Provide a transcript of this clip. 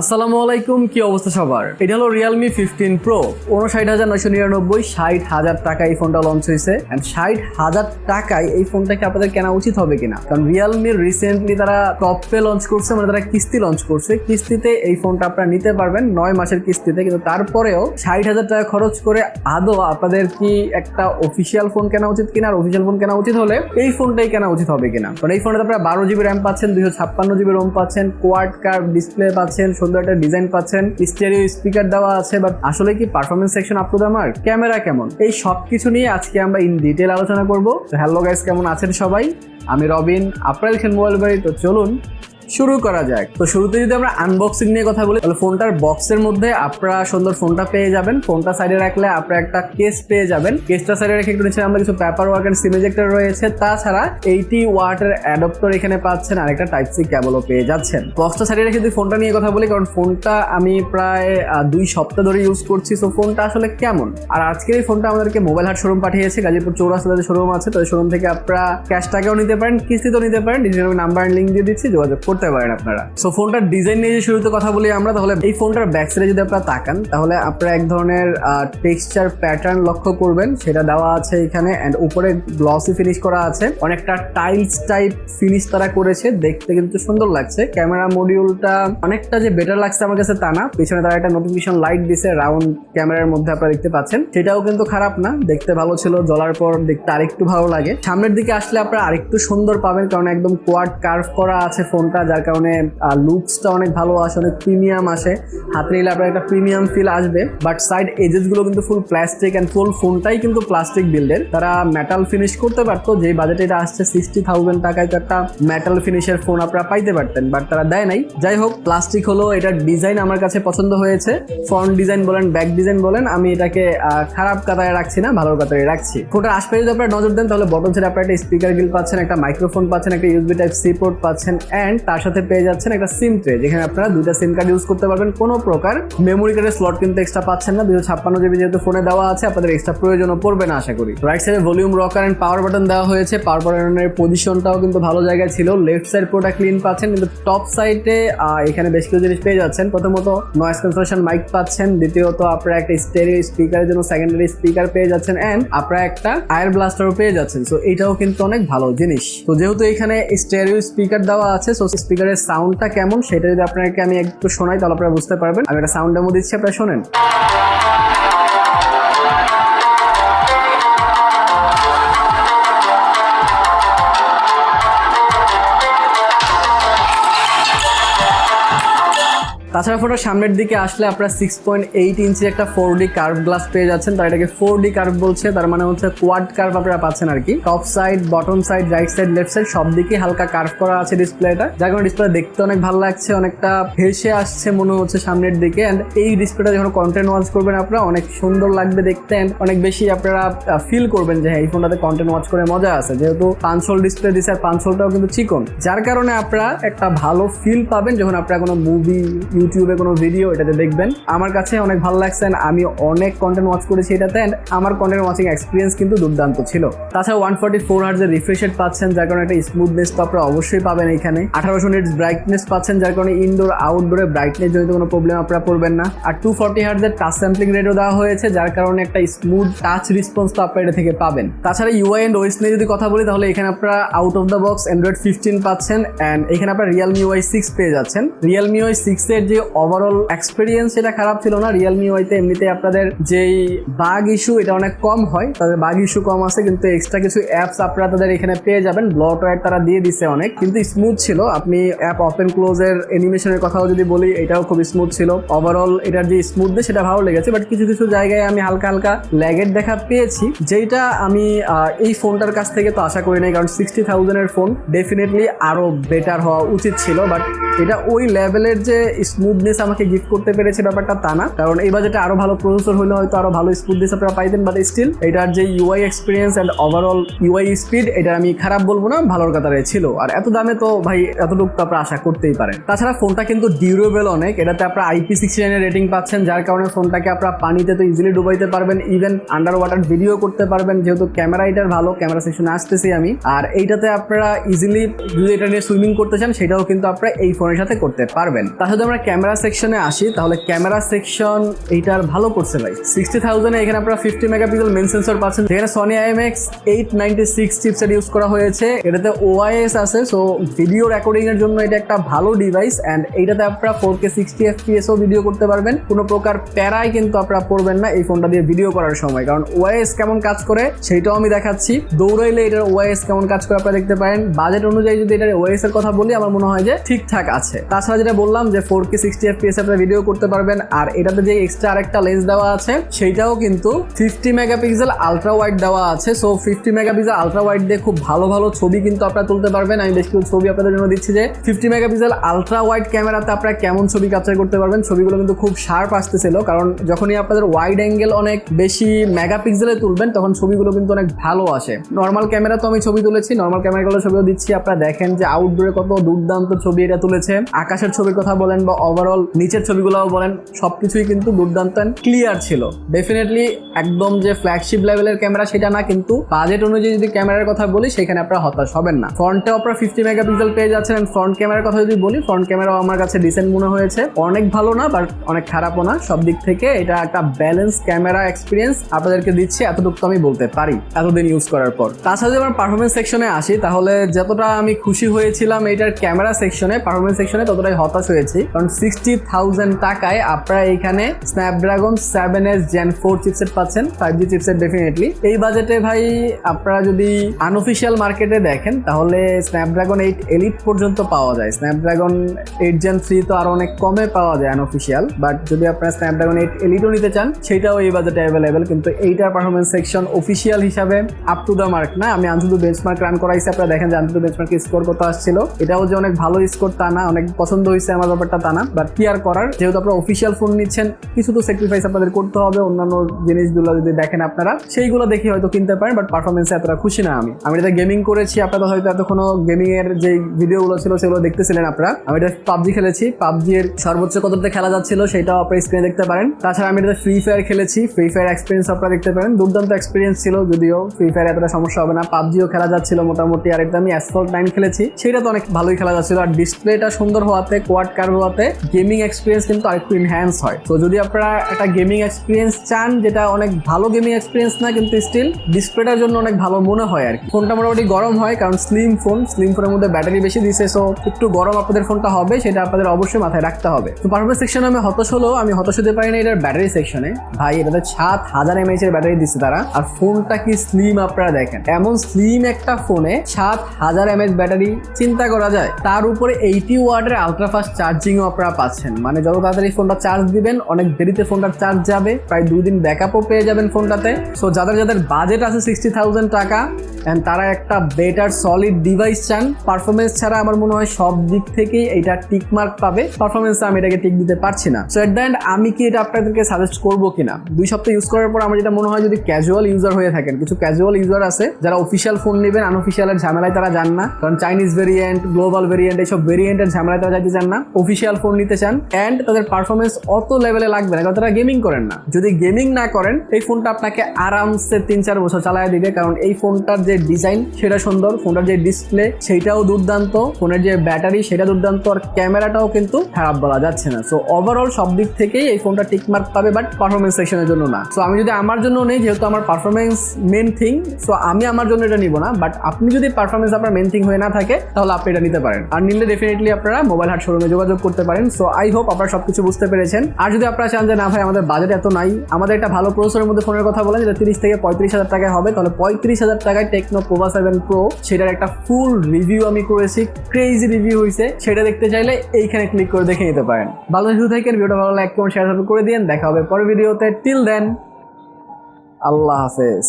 আসসালামু আলাইকুম, কি অবস্থা সবার? এটা হলো রিয়েলমি ফিফটিন প্রো উনষাট হাজার নয়শো নিরানব্বই, ষাট হাজার টাকা এই ফোনটা লঞ্চ হয়েছে। অ্যান্ড ষাট হাজার টাকায় এই ফোনটাকে আপনাদের কেনা উচিত হবে কিনা? কারণ রিয়েলমির রিসেন্টলি তারা টপ পে লঞ্চ করছে মানে তারা কিস্তি লঞ্চ করছে। কিস্তিতে এই ফোনটা আপনারা নিতে পারবেন নয় মাসের কিস্তিতে, কিন্তু তারপরেও ষাট হাজার টাকা খরচ করে আদৌ আপনাদের কি একটা অফিসিয়াল ফোন কেনা উচিত কিনা? আর অফিসিয়াল ফোন কেনা উচিত হলে এই ফোনটাই কেনা উচিত হবে কিনা? কারণ এই ফোনটা আপনারা বারো জিবি র্যাম পাচ্ছেন দুশো ছাপ্পান্ন জিবি রোম পাচ্ছেন কোয়াড কার্ভ ডিসপ্লে পাচ্ছেন সুন্দর একটা ডিজাইন পাচ্ছেন। স্টেরিও স্পিকার দেওয়া আছে বাট আসলে কি performance section up to the mark camera কেমন? এই সব কিছু নিয়ে আজকে আমরা ইন ডিটেল আলোচনা করব। হ্যালো গাইস কেমন আছেন সবাই? আমি রবিন, আপনারা খেন মোবাইল বাড়ি তো চলুন শুরু করা যাক। তো শুরুতে যদি আমরা আনবক্সিং নিয়ে কথা বলি, তাহলে ফোনটার বক্সের মধ্যে আপনারা সুন্দর ফোনটা পেয়ে যাবেন। ফোনটা সাইডে রাখলে আপনারা একটা কেস পেয়ে যাবেন। কেসটা সাইডে রেখে একটু নিচে আমরা কিছু পেপার ওয়ার্ক এন্ড সিমেজেক্টর রয়েছে। তাছাড়া এইটি ওয়াটের অ্যাডপ্টর এখানে পাচ্ছেন, আর একটা টাইপ সি ক্যাবলও পেয়ে যাচ্ছেন। বক্সটা সাইডে রেখে যদি ফোনটা নিয়ে কথা বলি, কারণ ফোনটা আমি প্রায় দুই সপ্তাহ ধরে ইউজ করছি সো ফোনটা আসলে কেমন? আর আজকের এই ফোনটা আমাদেরকে মোবাইল হাট শোরুম পাঠিয়েছে, গাজীপুর চৌরাস্তাতে শোরুম আছে, তো শোরুম থেকে আপনারা ক্যাশ টাকাও নিতে পারেন, কিস্তিতেও নিতে পারেন। ডিজিটাল নাম্বার লিঙ্ক দিয়ে দিচ্ছি, যোগাযোগ করতে পারেন আপনারা। সো ফোনটার ডিজাইন নিয়ে যে শুরুতে কথা বলি আমরা, তাহলে এই ফোনটার ব্যাক সাইডে যদি আপনারা তাকান, তাহলে আপনারা এক ধরনের টেক্সচার প্যাটার্ন লক্ষ্য করবেন। সেটা দেওয়া আছে এখানে অ্যান্ড উপরে গ্লসি ফিনিশ করা আছে। অনেকটা টাইলস টাইপ ফিনিশ তারা করেছে। দেখতে কিন্তু সুন্দর লাগছে। ক্যামেরা মডিউলটা অনেকটা যে বেটার লাগছে আমার কাছে তা না। পিছনে তারা একটা নোটিফিকেশন লাইট দিছে রাউন্ড ক্যামেরার মধ্যে আপনারা দেখতে পাচ্ছেন। সেটাও কিন্তু খারাপ না। দেখতে ভালো ছিল, জ্বলার পর দেখতে আরেকটু ভালো লাগে। সামনের দিকে আসলে আপনারা আরেকটু সুন্দর পাবেন, কারণ একদম কোয়াড কার্ভ করা আছে ফোনটা। যার কারণে লুকসটা অনেক ভালো আসে, অনেক প্রিমিয়াম আসে। হাতে নিলে আপনার একটা প্রিমিয়াম ফিল আসবে। বাট সাইড এজেসগুলো কিন্তু ফুল প্লাস্টিক অ্যান্ড ফুল ফোনটাই কিন্তু প্লাস্টিক বিল্ডের তারা মেটাল ফিনিশ করতে পারতো যে বাজেটে এটা আসছে সিক্সটি থাউজেন্ড টাকায় তো একটা মেটাল ফিনিশের ফোন আপনারা পাইতে পারতেন বাট তারা দেয় নাই। যাই হোক প্লাস্টিক হলো, এটার ডিজাইন আমার কাছে পছন্দ হয়েছে। ফ্রন্ট ডিজাইন বলেন ব্যাক ডিজাইন বলেন, আমি এটাকে খারাপ কাতায় রাখছি না, ভালো কাতায় রাখছি। ফোনটার আশপাশে যদি আপনারা নজর দেন, তাহলে বটন সেট আপনারা একটা স্পিকার গিল পাচ্ছেন, একটা মাইক্রোফোন পাচ্ছেন, একটা ইউএসবি টাইপ সি পোর্ট পাচ্ছেন অ্যান্ড তার সাথে পেয়ে যাচ্ছেন একটা সিম ট্রে যেখানে আপনারা দুইটা সিম কার্ড ইউজ করতে পারবেন। কোনো প্রকার মেমোরি কার্ডের স্লট কিন্তু এক্সট্রা পাচ্ছেন না। দুশো ছাপ্পান্ন জিবি যেহেতু ফোনে দেওয়া আছে, আপনাদের এক্সট্রা প্রয়োজনও পড়বে না, আশা করি। রাইট সাইডে volume rocker and power button দেওয়া হয়েছে। পাওয়ার বাটনের পজিশনটাও কিন্তু ভালো জায়গায় ছিল। লেফট সাইড পুরোটা ক্লিন পাচ্ছেন, কিন্তু টপ সাইডে এখানে বেশ কিছু জিনিস পেয়ে যাচ্ছেন। প্রথমত নয়েস ক্যান্সেলেশন মাইক পাচ্ছেন। দ্বিতীয়ত আপনারা একটা স্টেরিও স্পিকারের জন্য সেকেন্ডারি স্পিকার পেয়ে যাচ্ছেন। অ্যান্ড আপনারা একটা আয়ার ব্লাস্টারও পেয়ে যাচ্ছেন। সো এটাও কিন্তু অনেক ভালো জিনিস। তো যেহেতু এখানে স্টেরিও স্পিকার দেওয়া আছে সো স্পিকারের সাউন্ডটা কেমন, সেটা যদি আপনাকে আমি একটু শোনাই, তাহলে আপনারা বুঝতে পারবেন। আমি একটা সাউন্ড ডেমো দিচ্ছি, আপনারা শোনেন। তাছাড়া ফোটার সামনের দিকে আসলে আপনারা সিক্স পয়েন্ট এইট ইঞ্চি একটা ফোর ডি কার্ভ গ্লাস পেয়ে যাচ্ছেন। তার এটাকে ফোর ডি কার্ভ বলছে, তার মানে হচ্ছে কোয়াড কার্ভ আপনারা পাচ্ছেন আর কি। Top side bottom side right side left side সব দিকে হালকা কার্ভ করা আছে ডিসপ্লেটা যার কারণে ডিসপ্লে দেখতে অনেক ভালো লাগছে, অনেকটা ভেসে আসছে মনে হচ্ছে সামনের দিকে। অ্যান্ড এই ডিসপ্লেটা যখন কন্টেন্ট ওয়াচ করবেন আপনারা, অনেক সুন্দর লাগবে দেখতে। অ্যান্ড অনেক বেশি আপনারা ফিল করবেন যে হ্যাঁ এই ফোনটাতে কন্টেন্ট ওয়াচ করে মজা আছে। যেহেতু পাঁচশোল ডিসপ্লে দিছে আর পাঁচশোলটাও কিন্তু চিকন। যার কারণে আপনারা একটা ভালো ফিল পাবেন যখন আপনারা কোনো মুভি ইউটিউবে কোনো ভিডিও এটাতে দেখবেন। আমার কাছে অনেক ভালো লাগছে আমি অনেক কন্টেন্ট ওয়াচ করেছি এটাতে and আমার কন্টেন্ট ওয়াচিং এক্সপিরিয়েন্স কিন্তু দুর্দান্ত ছিল। তাছাড়া ওয়ান ফর্টি ফোর হার্জের রিফ্রেশ রেট পাচ্ছেন, যার কারণে একটা স্মুথনেস তো আপনারা অবশ্যই পাবেন এখানে। আঠারোশো নিটস ব্রাইটনেস পাচ্ছেন, যার কারণে ইনডোর আউটডোরে ব্রাইটনেস জনিত কোনো প্রবলেম আপনারা পড়বেন না। আর টু ফর্টি হার্জের টাচ স্যাম্পলিং রেটও দেওয়া হয়েছে, যার কারণে একটা স্মুথ টাচ রেসপন্স তো আপনারা এটা থেকে পাবেন। তাছাড়া ইউআই এন্ড ওয়েস নিয়ে যদি কথা বলি, তাহলে এখানে আপনারা out of the box Android fifteen পাচ্ছেন অ্যান্ড এখানে আপনারা রিয়েলমি ওয়াই সিক্স পেয়ে যাচ্ছেন। রিয়েলমি ওয়াই সিক্স এর যে ওভারঅল এক্সপিরিয়েন্স সেটা খারাপ ছিল না রিয়েলমি ওয়াইতে এমনিতে আপনাদের যেই বাগ ইস্যু এটা অনেক কম হয়, তাদের বাগ ইস্যু কম আছে, কিন্তু এক্সট্রা কিছু অ্যাপস আপনারা তাদের এখানে পেয়ে যাবেন। ব্লট ওয়ার তারা দিয়ে দিছে অনেক, কিন্তু স্মুথ ছিল। আপনি অ্যাপ ওপেন ক্লোজের অ্যানিমেশনের কথাও যদি বলি, এটাও খুব স্মুথ ছিল। ওভারঅল এটার যে স্মুথনেস সেটা ভালো লেগেছে বাট কিছু কিছু জায়গায় আমি হালকা হালকা ল্যাগের দেখা পেয়েছি। যেটা আমি এই ফোনটার কাছ থেকে তো আশা করি নাই, কারণ সিক্সটি থাউজেন্ডের ফোন ডেফিনেটলি আরও বেটার হওয়া উচিত ছিল বাট এটা ওই লেভেলের যে স্মুথনেস আমাকে গিফট করতে পেরেছে ব্যাপারটা তা না। কারণ এই বাজেটে আরও ভালো প্রসেসর হলে হয়তো আরও ভালো স্মুথনেস আপনারা পাইতেন বাট স্টিল এটার যে UI experience and overall UI speed এটা আমি খারাপ বলব না, ভালোর কাতারে ছিল। আর এত দামে তো ভাই এতটুকু আপনারা আশা করতেই পারেন। তাছাড়া ফোনটা কিন্তু ডিউরেবল অনেক। এটাতে আপনারা আইপি সিক্সটি নাইনের রেটিং পাচ্ছেন, যার কারণে ফোনটাকে আপনারা পানিতে তো ইজিলি ডুবাইতে পারবেন ইভেন আন্ডার ওয়াটার ভিডিও করতে পারবেন। যেহেতু ক্যামেরা এটার ভালো ক্যামেরা সেকশনে আসতেছি আমি। আর এইটাতে আপনারা ইজিলি যদি এটা নিয়ে সুইমিং করতে চান, সেটাও কিন্তু আপনারা এই ফোনের সাথে করতে পারবেন। সাথে আমরা ক্যামেরা সেকশনে আসি, তাহলে ক্যামেরা সেকশন এইটার ভালো করছে ভাই। সিক্সটি থাউজেন্ডে এখানে আপনারা ফিফটি মেগাপিক্সেল মেন সেন্সর পাচ্ছেন। যেখানে Sony IMX eight ninety six chipset use করা হয়েছে। এটাতে ওআইএস আছে সো ভিডিও রেকর্ডিং এর জন্য এটা একটা ভালো ডিভাইস অ্যান্ড এইটাতে আপনারা ফোর কে সিক্সটি এফপিএসও ভিডিও করতে পারবেন। কোনো প্রকার প্যারাই কিন্তু আপনারা পড়বেন না এই ফোনটা দিয়ে ভিডিও করার সময়, কারণ ওআইএস কেমন কাজ করে সেইটাও আমি দেখাচ্ছি। দৌড়াইলে এটার ওআইএস কেমন কাজ করে আপনারা দেখতে পারেন। বাজেট অনুযায়ী যদি এটার ওআইএস এর কথা বলি, আমার মনে হয় যে ঠিকঠাক আছে। তাছাড়া যেটা বললাম যে ফোর কে সিক্সটি এফপিএস আপনারা ভিডিও করতে পারবেন। আর এটাতে যে এক্সট্রা আরেকটা লেন্স দেওয়া আছে, সেইটাও কিন্তু ফিফটি মেগাপিক্সেল আলট্রা ওয়াইড দেওয়া আছে। So fifty megapixel ultra wide দিয়ে খুব ভালো ভালো ছবি কিন্তু আপনারা তুলতে পারবেন। আমি বেশ কিছু ছবি আপনাদের জন্য দিচ্ছি যে ফিফটি মেগাপিক্সেল আলট্রা ওয়াইড ক্যামেরাতে আপনারা কেমন ছবি ক্যাপচার করতে পারবেন? ছবিগুলো কিন্তু খুব শার্প আসতেছিল, কারণ যখনই আপনাদের ওয়াইড অ্যাঙ্গেল অনেক বেশি মেগাপিক্সেলে তুলবেন, তখন ছবিগুলো কিন্তু অনেক ভালো আসে। নর্মাল ক্যামেরা তো আমি ছবি তুলেছি নর্মাল ক্যামেরাগুলো ছবিও দিচ্ছি। আপনারা দেখেন যে আউটডোরে কত দুর্দান্ত ছবি এটা তুলেছে। আকাশের ছবির কথা বলেন বা ওভারঅল নিচের ছবিগুলোও বলেন, সবকিছুই কিন্তু দুর্দান্ত ক্লিয়ার ছিল। ডেফিনেটলি একদম যে ফ্ল্যাগশিপ লেভেলের ক্যামেরা সেটা না, কিন্তু বাজেট অনুযায়ী যদি ক্যামেরার কথা বলি, সেখানে আপনারা হতাশ হবেন না। ফ্রন্টে আপনারা ফিফটি মেগাপিক্সেল পেয়ে যাচ্ছেন ফ্রন্ট ক্যামেরার কথা যদি বলি ফ্রন্ট ক্যামেরাও আমার কাছে ডিসেন্ট মনে হয়েছে। অনেক ভালো না বাট অনেক খারাপও না। সব দিক থেকে এটা একটা ব্যালেন্স ক্যামেরা এক্সপিরিয়েন্স আপনাদেরকে দিচ্ছি, এতটুকু তো আমি বলতে পারি এতদিন ইউজ করার পর। তাছাড়া যদি আমার পারফরমেন্স সেকশনে আসি, তাহলে যতটা আমি খুশি হয়েছিলাম এটার ক্যামেরা সেকশনে পারফরমেন্স সেকশনে ততটাই হতাশ হয়েছি। কারণ সিক্সটি থাউজেন্ড টাকায় আপনারা এখানে Snapdragon seven S Gen four chipset পাচ্ছেন ফাইভ জি চিপসেট ডেফিনেটলি এই বাজেটে ভাই, আপনারা যদি আনঅফিসিয়াল মার্কেটে দেখেন, তাহলে স্ন্যাপড্রাগন এইট এলিট পর্যন্ত পাওয়া যায়। স্ন্যাপড্রাগন এইট জেন থ্রি তো আরও অনেক কমে পাওয়া যায় আনঅফিসিয়াল বাট যদি আপনারা স্ন্যাপড্রাগন এইট এলিটও নিতে চান, সেটাও এই বাজেটে অ্যাভেলেবেল কিন্তু এইটার পারফরমেন্স সেকশন অফিসিয়াল হিসাবে আপ টু দ্য মার্ক না। আমি আন্তর্জাতিক বেঞ্চমার্ক রান করাইছি, আপনারা দেখেন যে বেঞ্চমার্ক স্কোর কত আসছিল। এটাও যে অনেক ভালো স্কোর তা না, অনেক পছন্দ হয়েছে আমার ব্যাপারটা তা না। বাট কি আর করার, যেহেতু আপনারা অফিসিয়াল ফোন নিচ্ছেন, কিছু তো স্যাক্রিফাইস আপনাদের করতে হবে, অন্যান্য জিনিসগুলো যদি দেখেন আপনারা, সেইগুলো দেখে হয়তো কিনতে পারেন বাট পারফরমেন্সে এতটা খুশি না আমি। আমি এটা গেমিং করেছি, আপনারা হয়তো এতক্ষণ গেমিং এর যে ভিডিওগুলো ছিল, সেগুলো দেখতেছিলেন আপনারা। আমি এটা পাবজি খেলেছি পাবজি এর সর্বোচ্চ কতটা খেলা যাচ্ছিল, সেটাও আপনারা স্ক্রিনে দেখতে পারেন। তাছাড়া আমি এটা ফ্রি ফায়ার খেলেছি ফ্রি ফায়ার এক্সপিরিয়েন্স আপনারা দেখতে পারেন। দুর্দান্ত এক্সপিরিয়েন্স ছিল, যদিও ফ্রি ফায়ার এতটা সমস্যা হবে না পাবজিও খেলা যাচ্ছিল মোটামুটি, আর এটা আমি অ্যাসফল্ট নাইন খেলেছি। সেটা তো অনেক ভালোই খেলা যাচ্ছিল, আর ডিসপ্লেটা সুন্দর হওয়াতে কোয়াড কার্ভ হওয়াতে গেমিং এক্সপিরিয়েন্স কিন্তু আরেকটু ইনহ্যান্স হয়। তো যদি আপনারা একটা গেমিং এক্সপিরিয়েন্স চান, যেটা অনেক ভালো গেমিং এক্সপিরিয়েন্স না, কিন্তু স্টিল ডিসপ্লেটার জন্য অনেক ভালো মনে হয় আর কি। ফোনটা মোটামুটি গরম হয়, কারণ স্লিম ফোন স্লিম ফোনের মধ্যে ব্যাটারি বেশি দিছে সো একটু গরম আপনাদের ফোনটা হবে, সেটা আপনাদের অবশ্যই মাথায় রাখতে হবে। তো পারফরমেন্স সেকশনে আমি হতাশ হলেও আমি হতাশ হতে পারি না এটার ব্যাটারি সেকশনে ভাই, এটাতে সাত হাজার এমএইচ এর ব্যাটারি দিচ্ছে তারা। আর ফোনটা কি স্লিম আপনারা দেখেন। এমন স্লিম একটা ফোনে সাত হাজার এমএইচ ব্যাটারি চিন্তা করা যায়। তার উপরে এইটি ওয়ার্ডের আলট্রা ফাস্ট চার্জিংও আপনারা পাচ্ছেন। মানে যত তাড়াতাড়ি ফোনটা চার্জ দিবেন, অনেক দেরিতে ফোনটা চার্জ যাবে। প্রায় দুই দিন ব্যাকআপও পেয়ে যাবেন ফোনটাতে। সো যাদের যাদের বাজেট আছে সিক্সটি থাউজেন্ড টাকা অ্যান্ড তারা একটা বেটার সলিড ডিভাইস চান পারফরমেন্স ছাড়া আমার মনে হয় সব দিক থেকেই এটা টিক মার্ক পাবে। পারফরমেন্স আমি এটাকে টিক দিতে পারছি না। সো এট দ্য এন্ড আমি কি এটা আপনাদেরকে সাজেস্ট করব কিনা? দুই সপ্তাহ ইউজ করার পর আমার যেটা মনে হয় যদি ক্যাজুয়াল ইউজার হয়ে থাকেন, কিছু ক্যাজুয়াল ইউজার আছে, যারা অফিসিয়াল ফোন নেবেন আনঅফিসিয়ালের ঝামেলায় তারা যান না। কারণ চাইনিজ ভেরিয়েন্ট গ্লোবাল ভেরিয়েন্ট এইসব ভেরিয়েন্টের ঝামেলায় তারা যাইতে চান না। অফিসিয়াল ফোন নিতে চান অ্যান্ড তাদের পারফরমেন্স অত লেভেলে লাগবে না, কারণ তারা গেমিং করেন না। যদি গেমিং না করেন, এই ফোনটা আপনাকে আরামসে তিন চার বছর চালায় দিবে, কারণ এই ফোনটার যে ডিজাইন সেটা সুন্দর ফোনটার যে ডিসপ্লে সেটাও দুর্দান্ত ফোনের যে ব্যাটারি সেটা দুর্দান্ত, আর ক্যামেরাটাও কিন্তু খারাপ বলা যাচ্ছে না। সো ওভারঅল সব দিক থেকেই এই ফোনটা টিকমার্ক পাবে বাট পারফরমেন্স সেকশনের জন্য না। সো আমি যদি আমার জন্য নেই, যেহেতু আমার পারফরমেন্স মেন থিং সো আমি আমার জন্য এটা নিব না বাট আপনি যদি পারফরমেন্স আপনার মেন থিং হয়ে না থাকে, তাহলে আপনি এটা নিতে পারেন। আর নিলে ডেফিনেটলি আপনারা মোবাইল হাট শোরুমে যোগাযোগ করতে পারেন। সো আই হোপ আপনারা সবকিছু বুঝতে পেরেছেন। আর যদি আপনারা চান যে, না ভাই, আমাদের বাজেট এত নাই, আমাদের একটা ভালো প্রসেসরের মধ্যে ফোনের কথা বলেন, যেটা তিরিশ থেকে পঁয়ত্রিশ হাজার টাকায় হবে, তাহলে পঁয়ত্রিশ হাজার টাকায় টেকনো প্রোভা সেভেন প্রো সেটার একটা ফুল রিভিউ আমি করেছি। ক্রেজি রিভিউ হয়েছে সেটা দেখতে চাইলে এইখানে ক্লিক করে দেখে নিতে পারেন। ভালো শুধু থাকেন ভিডিওটা ভালো লাইক কমেন্ট শেয়ার করে দিন দেখা হবে পরের ভিডিওতে টিল দেন আল্লাহ হাফেজ।